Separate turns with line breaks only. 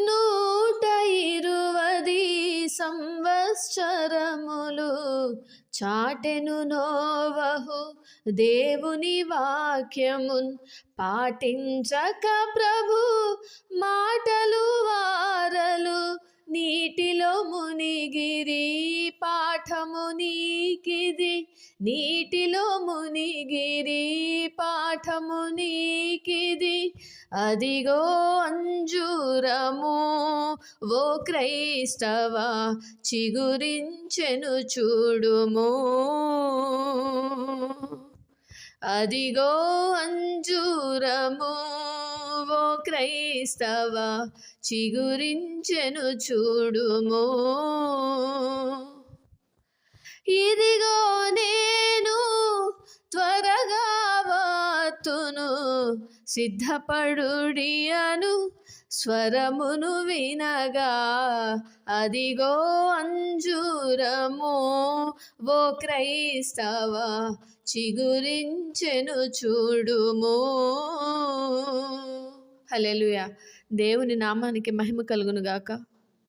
నూట ఇరువది సంవత్సరములు చాటెను నోవహు దేవుని వాక్యమున్ పాటించక ప్రభు మాటలు వారలు నీటిలో మునిగిరి పాఠము నీకిది నీటిలో మునిగిరి పాఠము నీకి అదిగో అంజూరము ఓ క్రైస్తవ చిగురించెను చూడుము. అదిగో అంజూరము ఓ క్రైస్తవ చిగురించెను చూడుము. ఇదిగో నే తును సిద్ధపడుడియను స్వరమును వినగా అదిగో అంజూరము ఓ క్రైస్తవ చిగురించెను చూడుము. హల్లెలూయా. దేవుని నామానికి మహిమ కలుగును గాక